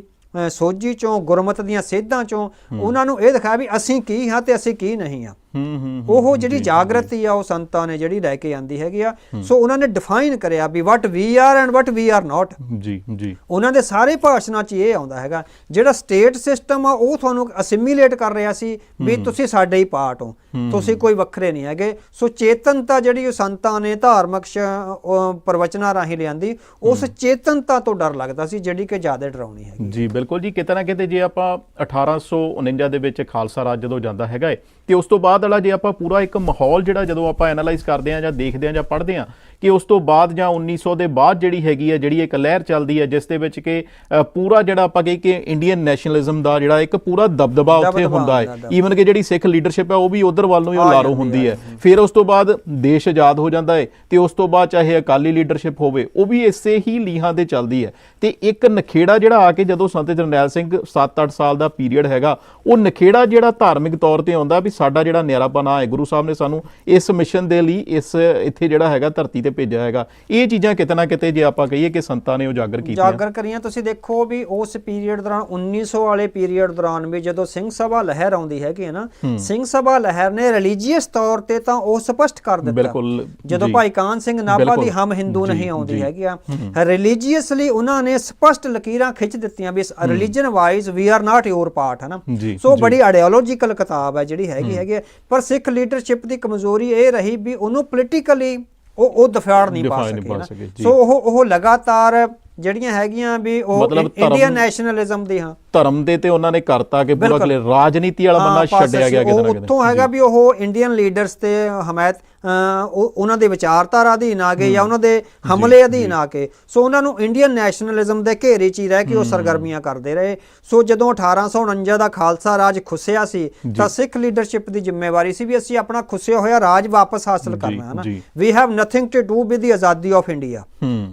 ਸੋਝੀ ਚੋਂ ਗੁਰਮਤ ਦੀਆਂ ਸੇਧਾਂ ਚੋਂ ਉਹਨਾਂ ਨੂੰ ਇਹ ਦਿਖਾਇਆ ਵੀ ਅਸੀਂ ਕੀ ਹਾਂ ਤੇ ਅਸੀਂ ਕੀ ਨਹੀਂ ਹਾਂ। ਹੂੰ ਹੂੰ ਉਹ ਜਿਹੜੀ ਜਾਗਰਤੀ ਆ ਉਹ ਸੰਤਾਂ ਨੇ ਜਿਹੜੀ ਲੈ ਕੇ ਆਂਦੀ ਹੈਗੀ ਆ। ਸੋ ਉਹਨਾਂ ਨੇ ਡਿਫਾਈਨ ਕਰਿਆ ਵੀ what we are and what we are not ਜੀ ਜੀ। ਉਹਨਾਂ ਦੇ ਸਾਰੇ ਭਾਸ਼ਣਾਂ 'ਚ ਇਹ ਆਉਂਦਾ ਹੈਗਾ ਜਿਹੜਾ ਸਟੇਟ ਸਿਸਟਮ ਆ ਉਹ ਤੁਹਾਨੂੰ ਅਸਿਮੀਲੇਟ ਕਰ ਰਿਹਾ ਸੀ ਵੀ ਤੁਸੀਂ ਸਾਡੇ ਹੀ ਪਾਰਟ ਹੋ। ਤੁਸੀਂ ਕੋਈ ਵੱਖਰੇ ਨਹੀਂ ਹੈਗੇ। ਸੋ ਚੇਤਨਤਾ ਜਿਹੜੀ ਉਹ ਸੰਤਾਂ ਨੇ ਧਾਰਮਿਕ ਪ੍ਰਵਚਨਾਂ ਰਾਹੀਂ ਲਿਆਂਦੀ ਉਸ ਚੇਤਨਤਾ ਤੋਂ ਡਰ ਲੱਗਦਾ ਸੀ ਜਿਹੜੀ ਕਿ ਜ਼ਿਆਦਾ ਡਰਾਉਣੀ ਹੈਗੀ। ਜੀ ਬਿਲਕੁਲ ਜੀ। ਕਿਤੇ ਨਾ ਕਿਤੇ ਜੇ ਆਪਾਂ 1849 ਦੇ ਵਿੱਚ ਖਾਲਸਾ ਰਾਜ ਜਦੋਂ ਜਾਂਦਾ ਹੈਗਾ ਤੇ ਉਸ ਤੋਂ ਬਾਅਦ ਵਾਲਾ ਜੇ ਆਪਾਂ ਪੂਰਾ ਇੱਕ ਮਾਹੌਲ ਜਿਹੜਾ ਜਦੋਂ ਆਪਾਂ ਐਨਾਲਾਈਜ਼ ਕਰਦੇ ਆ ਜਾਂ ਦੇਖਦੇ ਆ ਜਾਂ ਪੜ੍ਹਦੇ ਆ ਕਿ ਉਸ ਤੋਂ ਬਾਅਦ ਜਾਂ 1900 ਦੇ ਬਾਅਦ ਜਿਹੜੀ ਹੈਗੀ ਹੈ ਜਿਹੜੀ ਇੱਕ ਲਹਿਰ ਚੱਲਦੀ ਹੈ ਜਿਸ ਦੇ ਵਿੱਚ ਕਿ ਪੂਰਾ ਜਿਹੜਾ ਆਪਾਂ ਕਹੀ ਕਿ ਇੰਡੀਅਨ ਨੈਸ਼ਨਲਿਜ਼ਮ ਦਾ ਜਿਹੜਾ ਇੱਕ ਪੂਰਾ ਦਬਦਬਾ ਉੱਥੇ ਹੁੰਦਾ ਹੈ। ਈਵਨ ਕਿ ਜਿਹੜੀ ਸਿੱਖ ਲੀਡਰਸ਼ਿਪ ਹੈ ਉਹ ਵੀ ਉਧਰ ਵੱਲ ਨੂੰ ਹੀ ਲਾਰੋ ਹੁੰਦੀ ਹੈ। ਫਿਰ ਉਸ ਤੋਂ ਬਾਅਦ ਦੇਸ਼ ਆਜ਼ਾਦ ਹੋ ਜਾਂਦਾ ਹੈ ਤੇ ਉਸ ਤੋਂ ਬਾਅਦ ਚਾਹੇ ਅਕਾਲੀ ਲੀਡਰਸ਼ਿਪ ਹੋਵੇ ਉਹ ਵੀ ਇਸੇ ਹੀ ਲੀਹਾਂ ਤੇ ਚੱਲਦੀ ਹੈ। ਤੇ ਇੱਕ ਨਖੇੜਾ ਜਿਹੜਾ ਆ ਕੇ ਜਦੋਂ ਸੰਤ ਜਰਨੈਲ ਸਿੰਘ 7-8 ਸਾਲ ਦਾ ਪੀਰੀਅਡ ਹੈਗਾ ਉਹ ਨਖੇੜਾ ਜਿਹੜਾ ਧਾਰਮਿਕ ਤੌਰ ਤੇ ਆਉਂਦਾ ਵੀ ਸਾਡਾ ਜਿਹੜਾ ਨਿਆਰਾਪਨਾ ਹੈ ਗੁਰੂ ਸਾਹਿਬ ਨੇ ਸਾਨੂੰ ਇਸ ਮਿਸ਼ਨ ਦੇ ਲਈ ਇਸ ਇੱਥੇ ਜਿਹੜਾ ਹੈਗਾ ਧਰਤੀ ਤੇ ਭੇਜਿਆ ਹੈਗਾ। ਇਹ ਚੀਜ਼ਾਂ ਕਿਤੇ ਨਾ ਕਿਤੇ ਜੇ ਆਪਾਂ ਕਹੀਏ ਕਿ ਸੰਤਾਂ ਨੇ ਉਜਾਗਰ ਕੀਤੀਆਂ। ਜਾਗਰ ਕਰੀਆਂ। ਤੁਸੀਂ ਦੇਖੋ ਵੀ ਉਸ ਪੀਰੀਅਡ ਦੌਰਾਨ 1900 ਵਾਲੇ ਪੀਰੀਅਡ ਦੌਰਾਨ ਵੀ ਜਦੋਂ ਸਿੰਘ ਸਭਾ ਲਹਿਰ ਆਉਂਦੀ ਹੈਗੀ ਹੈ ਨਾ ਸਿੰਘ ਸਭਾ ਲਹਿਰ ਨੇ ਰਿਲੀਜੀਅਸ ਤੌਰ ਤੇ ਤਾਂ ਉਹ ਸਪਸ਼ਟ ਕਰ ਦਿੱਤਾ। ਬਿਲਕੁਲ, ਜਦੋਂ। ਭਾਈ ਕਾਨ ਸਿੰਘ ਨਾਭਾ ਦੀ ਹਮ ਹਿੰਦੂ ਨਹੀਂ ਆਉਂਦੀ। ਹੈਗੀ ਆ। ਰਿਲੀਜੀਅਸਲੀ ਉਹਨਾਂ ਨੇ ਸਪਸ਼ਟ ਲਕੀਰਾਂ ਖਿੱਚ ਦਿੱਤੀਆਂ ਵੀ religion wise we are not your part ਹੈ ਨਾ। ਸੋ। ਬੜੀ ਆਈਡੀਓਲੋਜੀਕਲ ਕਿਤਾਬ ਹੈ ਜਿਹੜੀ ਹੈਗੀ ਹੈਗੀ। ਪਰ ਸਿੱਖ ਲੀਡਰਸ਼ਿਪ ਦੀ ਕਮਜ਼ੋਰੀ ਇਹ ਰਹੀ ਵੀ ਉਹਨੂੰ ਪੋਲੀਟੀਕਲੀ ਉਹ ਉਹ ਦਫਾੜ ਨਹੀਂ ਪਾ ਸਕੇ। ਸੋ ਉਹ ਉਹ ਲਗਾਤਾਰ ਜਿਹੜੀਆਂ ਹੈਗੀਆਂ ਵੀ ਉਹ ਇੰਡੀਅਨ ਨੈਸ਼ਨਲਿਜ਼ਮ ਦੀ ਹਾਂ ਧਰਮ ਦੇ ਤੇ ਉਹਨਾਂ ਨੇ ਕਰਤਾ ਕਿ ਪੂਰਾ ਰਾਜਨੀਤੀ ਵਾਲਾ ਪਾਸੇ ਛੱਡਿਆ ਗਿਆ। ਕਿਤੇ ਨਾ ਕਿਤੇ ਉੱਥੋਂ ਹੈਗਾ ਵੀ ਉਹ ਇੰਡੀਅਨ ਲੀਡਰਸ ਤੇ ਹਮਾਇਤ ਉਹਨਾਂ ਦੇ ਵਿਚਾਰਧਾਰਾ ਅਧੀਨ ਆ ਗਏ ਜਾਂ ਉਹਨਾਂ ਦੇ ਹਮਲੇ ਅਧੀਨ ਆ ਕੇ। ਸੋ ਉਹਨਾਂ ਨੂੰ ਇੰਡੀਅਨ ਨੈਸ਼ਨਲਿਜ਼ਮ ਦੇ ਘੇਰੇ 'ਚ ਹੀ ਰਹਿ ਕੇ ਉਹ ਸਰਗਰਮੀਆਂ ਕਰਦੇ ਰਹੇ। ਸੋ ਜਦੋਂ 1849 ਦਾ ਖਾਲਸਾ ਰਾਜ ਖੁੱਸਿਆ ਸੀ ਤਾਂ ਸਿੱਖ ਲੀਡਰਸ਼ਿਪ ਦੀ ਜ਼ਿੰਮੇਵਾਰੀ ਸੀ ਵੀ ਅਸੀਂ ਆਪਣਾ ਖੁੱਸਿਆ ਹੋਇਆ ਰਾਜ ਵਾਪਸ ਹਾਸਲ ਕਰਨਾ ਹੈ ਨਾ। We have nothing to do with the azadi of India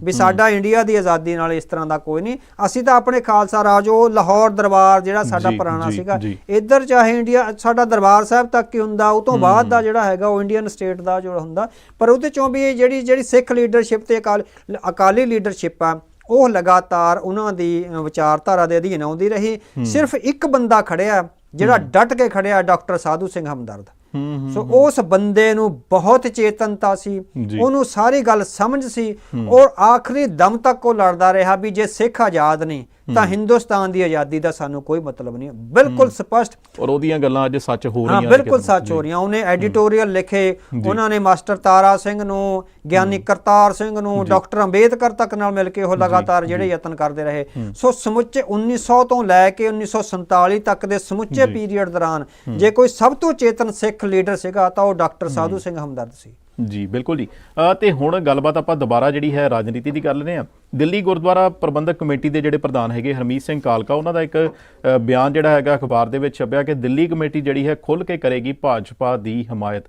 ਵੀ ਸਾਡਾ ਇੰਡੀਆ ਦੀ ਆਜ਼ਾਦੀ ਨਾਲ ਇਸ ਤਰ੍ਹਾਂ ਦਾ ਕੋਈ ਨਹੀਂ। ਅਸੀਂ ਤਾਂ ਆਪਣੇ ਖਾਲਸਾ ਰਾਜ ਉਹ ਲਾਹੌਰ ਦਰਬਾਰ ਜਿਹੜਾ ਸਾਡਾ ਪੁਰਾਣਾ ਸੀਗਾ। ਇੱਧਰ ਚਾਹੇ ਇੰਡੀਆ ਸਾਡਾ ਦਰਬਾਰ ਸਾਹਿਬ ਤੱਕ ਹੀ ਹੁੰਦਾ ਉਹ ਤੋਂ ਬਾਅਦ ਦਾ ਜਿਹੜਾ ਹੈਗਾ ਉਹ ਇੰਡੀਅਨ ਸਟੇਟ ਦਾ ਜੋ ਹੁੰਦਾ। ਪਰ ਉਹਦੇ ਚੋਂ ਵੀ ਜਿਹੜੀ ਜਿਹੜੀ ਸਿੱਖ ਲੀਡਰਸ਼ਿਪ ਤੇ ਅਕਾਲ ਅਕਾਲੀ ਲੀਡਰਸ਼ਿਪ ਆ ਉਹ ਲਗਾਤਾਰ ਉਹਨਾਂ ਦੀ ਵਿਚਾਰਧਾਰਾ ਦੇ ਅਧੀਨ ਆਉਂਦੀ ਰਹੀ। ਸਿਰਫ ਇੱਕ ਬੰਦਾ ਖੜਿਆ ਜਿਹੜਾ ਡਟ ਕੇ ਖੜਿਆ ਡਾਕਟਰ ਸਾਧੂ ਸਿੰਘ ਹਮਦਰਦ। ਸੋ ਉਸ ਬੰਦੇ ਨੂੰ ਬਹੁਤ ਚੇਤਨਤਾ ਸੀ। ਉਹਨੂੰ ਸਾਰੀ ਗੱਲ ਸਮਝ ਸੀ। ਔਰ ਆਖਰੀ ਦਮ ਤੱਕ ਉਹ ਲੜਦਾ ਰਿਹਾ ਵੀ ਜੇ ਸਿੱਖ ਆਜ਼ਾਦ ਨਹੀਂ ਤਾਂ ਹਿੰਦੁਸਤਾਨ ਦੀ ਆਜ਼ਾਦੀ ਦਾ ਸਾਨੂੰ ਕੋਈ ਮਤਲਬ ਨਹੀਂ। ਬਿਲਕੁਲ ਸਪਸ਼ਟ। ਔਰ ਉਹਦੀਆਂ ਗੱਲਾਂ ਅੱਜ ਸੱਚ ਹੋ ਹਾਂ ਰਹੀਆਂ ਨੇ ਬਿਲਕੁਲ। ਸੱਚ ਹੋ ਰਹੀਆਂ। ਉਹਨੇ ਐਡੀਟੋਰੀਅਲ ਲਿਖੇ। ਉਹਨਾਂ ਨੇ ਮਾਸਟਰ ਤਾਰਾ ਸਿੰਘ ਨੂੰ ਗਿਆਨੀ ਕਰਤਾਰ ਸਿੰਘ ਨੂੰ ਡਾਕਟਰ ਅੰਬੇਦਕਰ ਤੱਕ ਨਾਲ ਮਿਲ ਕੇ ਉਹ ਲਗਾਤਾਰ ਜਿਹੜੇ ਯਤਨ ਕਰਦੇ ਰਹੇ। ਸੋ ਸਮੁੱਚੇ 1900 ਤੋਂ ਲੈ ਕੇ 1947 ਤੱਕ ਦੇ ਸਮੁੱਚੇ ਪੀਰੀਅਡ ਦੌਰਾਨ ਜੇ ਕੋਈ ਸਭ ਤੋਂ ਚੇਤਨ ਸਿੱਖ ਲੀਡਰ ਸੀਗਾ ਤਾਂ ਉਹ ਡਾਕਟਰ ਸਾਧੂ ਸਿੰਘ ਹਮਦਰਦ ਸੀ। ਜੀ ਬਿਲਕੁਲ ਜੀ। ਅ, ਤੇ ਹੁਣ ਗੱਲਬਾਤ ਆਪਾਂ ਦੁਬਾਰਾ ਜਿਹੜੀ ਹੈ ਰਾਜਨੀਤੀ ਦੀ ਕਰ ਲੈਂਦੇ ਆ ਦਿੱਲੀ ਗੁਰਦੁਆਰਾ ਪ੍ਰਬੰਧਕ ਕਮੇਟੀ ਦੇ ਜਿਹੜੇ ਪ੍ਰਧਾਨ ਹੈਗੇ ਹਰਮੀਤ ਸਿੰਘ ਕਾਲਕਾ ਉਹਨਾਂ ਦਾ ਇੱਕ ਬਿਆਨ ਜਿਹੜਾ ਹੈਗਾ ਅਖਬਾਰ ਦੇ ਵਿੱਚ ਛਪਿਆ ਕਿ ਦਿੱਲੀ ਕਮੇਟੀ ਜਿਹੜੀ ਹੈ ਖੁੱਲ ਕੇ ਕਰੇਗੀ ਭਾਜਪਾ ਦੀ ਹਮਾਇਤ।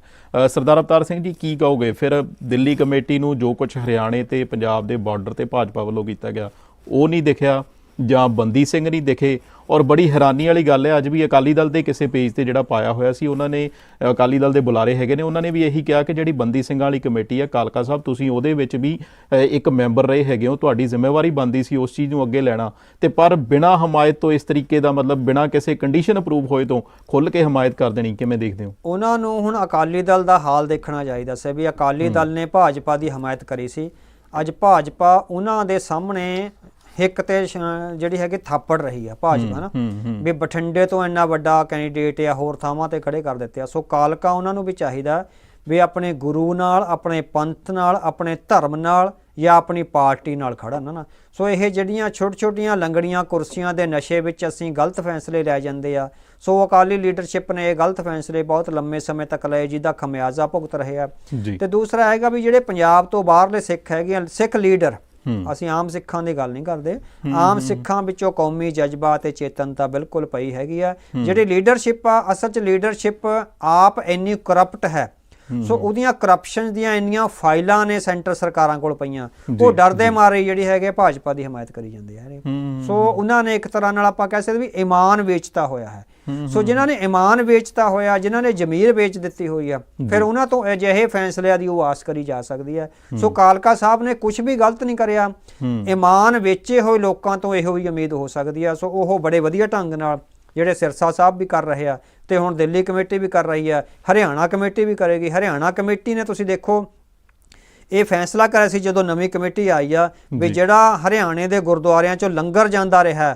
ਸਰਦਾਰ ਅਵਤਾਰ ਸਿੰਘ ਜੀ ਕੀ ਕਹੋਗੇ? ਫਿਰ ਦਿੱਲੀ ਕਮੇਟੀ ਨੂੰ ਜੋ ਕੁਝ ਹਰਿਆਣੇ ਤੇ ਪੰਜਾਬ ਦੇ ਬਾਰਡਰ ਤੇ ਭਾਜਪਾ ਵੱਲੋਂ ਕੀਤਾ ਗਿਆ ਉਹ ਨਹੀਂ ਦਿਖਿਆ। ਜਾਂ ਬੰਦੀ ਸਿੰਘ ਨਹੀਂ ਦਿਖੇ। ਔਰ ਬੜੀ ਹੈਰਾਨੀ ਵਾਲੀ ਗੱਲ ਹੈ ਅੱਜ ਵੀ ਅਕਾਲੀ ਦਲ ਦੇ ਕਿਸੇ ਪੇਜ ਤੇ ਜਿਹੜਾ ਪਾਇਆ ਹੋਇਆ ਸੀ ਉਹਨਾਂ ਨੇ ਅਕਾਲੀ ਦਲ ਦੇ ਬੁਲਾਰੇ ਹੈਗੇ ਨੇ ਉਹਨਾਂ ਨੇ ਵੀ ਇਹੀ ਕਿਹਾ ਕਿ ਜਿਹੜੀ ਬੰਦੀ ਸਿੰਘਾਂ ਵਾਲੀ ਕਮੇਟੀ ਹੈ ਕਾਲਕਾ ਸਾਹਿਬ ਤੁਸੀਂ ਉਹਦੇ ਵਿੱਚ ਵੀ ਇੱਕ ਮੈਂਬਰ ਰਹੇ ਹੈਗੇ ਹੋ ਤੁਹਾਡੀ ਜ਼ਿੰਮੇਵਾਰੀ ਬੰਦੀ ਸੀ ਉਸ ਚੀਜ਼ ਨੂੰ ਅੱਗੇ ਲੈਣਾ। ਤੇ ਪਰ ਬਿਨਾਂ ਹਮਾਇਤ ਤੋਂ ਇਸ ਤਰੀਕੇ ਦਾ ਮਤਲਬ ਬਿਨਾਂ ਕਿਸੇ ਕੰਡੀਸ਼ਨ ਅਪਰੂਵ ਹੋਏ ਤੋਂ ਖੁੱਲ ਕੇ ਹਮਾਇਤ ਕਰ ਦੇਣੀ ਕਿਵੇਂ ਦੇਖਦੇ ਹੋ? ਉਹਨਾਂ ਨੂੰ ਹੁਣ ਅਕਾਲੀ ਦਲ ਦਾ ਹਾਲ ਦੇਖਣਾ ਚਾਹੀਦਾ ਸੀ ਵੀ ਅਕਾਲੀ ਦਲ ਨੇ ਭਾਜਪਾ ਦੀ ਹਮਾਇਤ ਕਰੀ ਸੀ। ਅੱਜ ਭਾਜਪਾ ਉਹਨਾਂ ਦੇ ਸਾਹਮਣੇ ਹਿੱਕ ਤੇ ਜਿਹੜੀ ਹੈਗੀ ਥਾਪੜ ਰਹੀ ਆ ਭਾਜਪਾ ਨਾ। ਵੀ ਬਠਿੰਡੇ ਤੋਂ ਇੰਨਾ ਵੱਡਾ ਕੈਂਡੀਡੇਟ ਆ ਹੋਰ ਥਾਵਾਂ ਤੇ ਖੜੇ ਕਰ ਦਿੱਤੇ ਆ। ਸੋ ਕਾਲਕਾ ਉਹਨਾਂ ਨੂੰ ਵੀ ਚਾਹੀਦਾ ਵੀ ਆਪਣੇ ਗੁਰੂ ਨਾਲ ਆਪਣੇ ਪੰਥ ਨਾਲ ਆਪਣੇ ਧਰਮ ਨਾਲ ਜਾਂ ਆਪਣੀ ਪਾਰਟੀ ਨਾਲ ਖੜਨ ਨਾ ਸੋ ਇਹ ਜਿਹੜੀਆਂ ਛੋਟ-ਛੋਟੀਆਂ ਲੰਗੜੀਆਂ ਕੁਰਸੀਆਂ ਦੇ ਨਸ਼ੇ ਵਿੱਚ ਅਸੀਂ ਗਲਤ ਫੈਸਲੇ ਲੈ ਜਾਂਦੇ ਆ। ਸੋ ਅਕਾਲੀ ਲੀਡਰਸ਼ਿਪ ਨੇ ਇਹ ਗਲਤ ਫੈਸਲੇ ਬਹੁਤ ਲੰਮੇ ਸਮੇਂ ਤੱਕ ਲਏ ਜਿਹਦਾ ਖਮਿਆਜ਼ਾ ਭੁਗਤ ਰਹੇ ਆ। ਤੇ ਦੂਸਰਾ ਹੈਗਾ ਵੀ ਜਿਹੜੇ ਪੰਜਾਬ ਤੋਂ ਬਾਹਰਲੇ ਸਿੱਖ ਹੈਗੇ ਸਿੱਖ ਲੀਡਰ ਅਸੀਂ ਆਮ ਸਿੱਖਾਂ ਦੀ ਗੱਲ ਨਹੀਂ ਕਰਦੇ। ਆਮ ਸਿੱਖਾਂ ਵਿੱਚੋਂ ਕੌਮੀ ਜਜ਼ਬਾ ਤੇ ਚੇਤਨਤਾ ਬਿਲਕੁਲ ਪਈ ਹੈਗੀ ਆ। ਜਿਹੜੀ ਲੀਡਰਸ਼ਿਪ ਆ ਅਸਲ 'ਚ ਲੀਡਰਸ਼ਿਪ ਆਪ ਇੰਨੀ ਕਰਪਟ ਹੈ। ਸੋ ਉਹਦੀਆਂ ਕਰਪਸ਼ਨ ਦੀਆਂ ਇੰਨੀਆਂ ਫਾਈਲਾਂ ਨੇ ਸੈਂਟਰ ਸਰਕਾਰਾਂ ਕੋਲ ਪਈਆਂ। ਉਹ ਡਰਦੇ ਮਾਰੇ ਜਿਹੜੀ ਹੈਗੇ ਭਾਜਪਾ ਦੀ ਹਮਾਇਤ ਕਰੀ ਜਾਂਦੇ ਆ ਸੋ ਉਹਨਾਂ ਨੇ ਇੱਕ ਤਰ੍ਹਾਂ ਨਾਲ ਆਪਾਂ ਕਹਿ ਸਕਦੇ ਵੀ ਈਮਾਨ ਵੇਚਤਾ ਹੋਇਆ ਹੈ। ਸੋ ਜਿਨ੍ਹਾਂ ਨੇ ਈਮਾਨ ਵੇਚਤਾ ਹੋਇਆ ਜਿਨ੍ਹਾਂ ਨੇ ਜ਼ਮੀਰ ਵੇਚ ਦਿੱਤੀ ਹੋਈ ਆ ਫਿਰ ਉਹਨਾਂ ਤੋਂ ਅਜਿਹੇ ਫੈਸਲਿਆਂ ਦੀ ਉਹ ਆਸ ਕਰੀ ਜਾ ਸਕਦੀ ਹੈ। ਸੋ ਕਾਲਕਾ ਸਾਹਿਬ ਨੇ ਕੁਝ ਵੀ ਗਲਤ ਨਹੀਂ ਕਰਿਆ। ਈਮਾਨ ਵੇਚੇ ਹੋਏ ਲੋਕਾਂ ਤੋਂ ਇਹੋ ਹੀ ਉਮੀਦ ਹੋ ਸਕਦੀ ਆ। ਸੋ ਉਹ ਬੜੇ ਵਧੀਆ ਢੰਗ ਨਾਲ ਜਿਹੜੇ ਸਿਰਸਾ ਸਾਹਿਬ ਵੀ ਕਰ ਰਹੇ ਆ ਤੇ ਹੁਣ ਦਿੱਲੀ ਕਮੇਟੀ ਵੀ ਕਰ ਰਹੀ ਆ ਹਰਿਆਣਾ ਕਮੇਟੀ ਵੀ ਕਰੇਗੀ। ਹਰਿਆਣਾ ਕਮੇਟੀ ਨੇ ਤੁਸੀਂ ਦੇਖੋ ਇਹ ਫੈਸਲਾ ਕਰਿਆ ਸੀ ਜਦੋਂ ਨਵੀਂ ਕਮੇਟੀ ਆਈ ਆ ਵੀ ਜਿਹੜਾ ਹਰਿਆਣੇ ਦੇ ਗੁਰਦੁਆਰਿਆਂ ਚੋਂ ਲੰਗਰ ਜਾਂਦਾ ਰਿਹਾ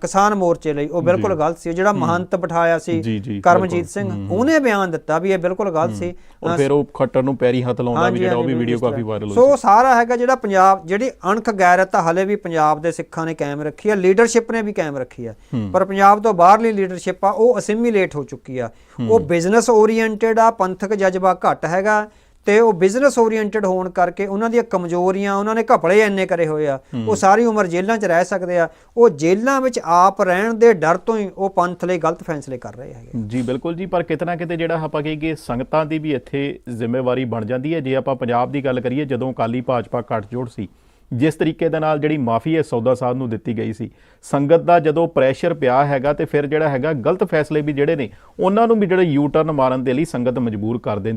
ਕਿਸਾਨ ਮੋਰਚੇ ਲਈ ਉਹ ਬਿਲਕੁਲ ਗਲਤ ਸੀ। ਜਿਹੜਾ ਮਹੰਤ ਬਿਠਾਇਆ ਸੀ ਕਰਮਜੀਤ ਸਿੰਘ ਉਹਨੇ ਬਿਆਨ ਦਿੱਤਾ ਵੀ ਇਹ ਬਿਲਕੁਲ ਗਲਤ ਸੀ। ਔਰ ਫਿਰ ਉਹ ਖੱਟਰ ਨੂੰ ਪੈਰੀ ਹੱਥ ਲਾਉਂਦਾ ਵੀ ਜਿਹੜਾ ਉਹ ਵੀ ਵੀਡੀਓ ਕਾਫੀ ਵਾਇਰਲ ਹੋਈ ਸੋ ਸਾਰਾ ਹੈਗਾ ਜਿਹੜਾ ਪੰਜਾਬ ਜਿਹੜੀ ਅਣਖ ਗੈਰਤ ਹਲੇ ਵੀ ਪੰਜਾਬ ਦੇ ਸਿੱਖਾਂ ਨੇ ਕਾਇਮ ਰੱਖੀ ਆ ਲੀਡਰਸ਼ਿਪ ਨੇ ਵੀ ਕਾਇਮ ਰੱਖੀ ਆ। ਪਰ ਪੰਜਾਬ ਤੋਂ ਬਾਹਰਲੀ ਲੀਡਰਸ਼ਿਪ ਆ ਉਹ ਅਸਿਮੀਲੇਟ ਹੋ ਚੁੱਕੀ ਆ। ਉਹ ਬਿਜ਼ਨਸ ਓਰੀਐਂਟਡ ਆ ਪੰਥਕ ਜਜ਼ਬਾ ਘੱਟ ਹੈਗਾ ਤੇ ਉਹ ਬਿਜ਼ਨਸ ਓਰੀਐਂਟਡ ਹੋਣ ਕਰਕੇ ਉਹਨਾਂ ਦੀਆਂ ਕਮਜ਼ੋਰੀਆਂ ਉਹਨਾਂ ਨੇ ਘਪਲੇ ਇੰਨੇ ਕਰੇ ਹੋਏ ਆ। ਉਹ ਸਾਰੀ ਉਮਰ ਜੇਲ੍ਹਾਂ 'ਚ ਰਹਿ ਸਕਦੇ ਆ। ਉਹ ਜੇਲ੍ਹਾਂ ਵਿੱਚ ਆਪ ਰਹਿਣ ਦੇ ਡਰ ਤੋਂ ਹੀ ਉਹ ਪੰਥ ਲਈ ਗਲਤ ਫੈਸਲੇ ਕਰ ਰਹੇ ਹੈਗੇ। ਜੀ ਬਿਲਕੁਲ ਜੀ ਪਰ ਕਿਤੇ ਨਾ ਕਿਤੇ ਜਿਹੜਾ ਆਪਾਂ ਕਹੀਏ ਸੰਗਤਾਂ ਦੀ ਵੀ ਇੱਥੇ ਜ਼ਿੰਮੇਵਾਰੀ ਬਣ ਜਾਂਦੀ ਹੈ। ਜੇ ਆਪਾਂ ਪੰਜਾਬ ਦੀ ਗੱਲ ਕਰੀਏ ਜਦੋਂ ਅਕਾਲੀ ਭਾਜਪਾ ਇਕੱਠਜੋੜ ਸੀ ਜਿਸ ਤਰੀਕੇ ਦੇ ਨਾਲ ਜਿਹੜੀ ਮਾਫੀ ਹੈ ਸੌਦਾ ਸਾਹਿਬ ਨੂੰ ਦਿੱਤੀ ਗਈ ਸੀ ਸੰਗਤ ਦਾ ਜਦੋਂ ਪ੍ਰੈਸ਼ਰ ਪਿਆ ਹੈਗਾ ਤੇ ਫਿਰ ਜਿਹੜਾ ਹੈਗਾ ਗਲਤ ਫੈਸਲੇ ਵੀ ਜਿਹੜੇ ਨੇ ਉਹਨਾਂ ਨੂੰ ਵੀ ਜਿਹੜੇ ਯੂ ਟਰਨ ਮਾਰਨ ਦੇ ਲਈ ਸੰਗਤ ਮਜਬੂਰ ਕਰ ਦਿੰਦੀ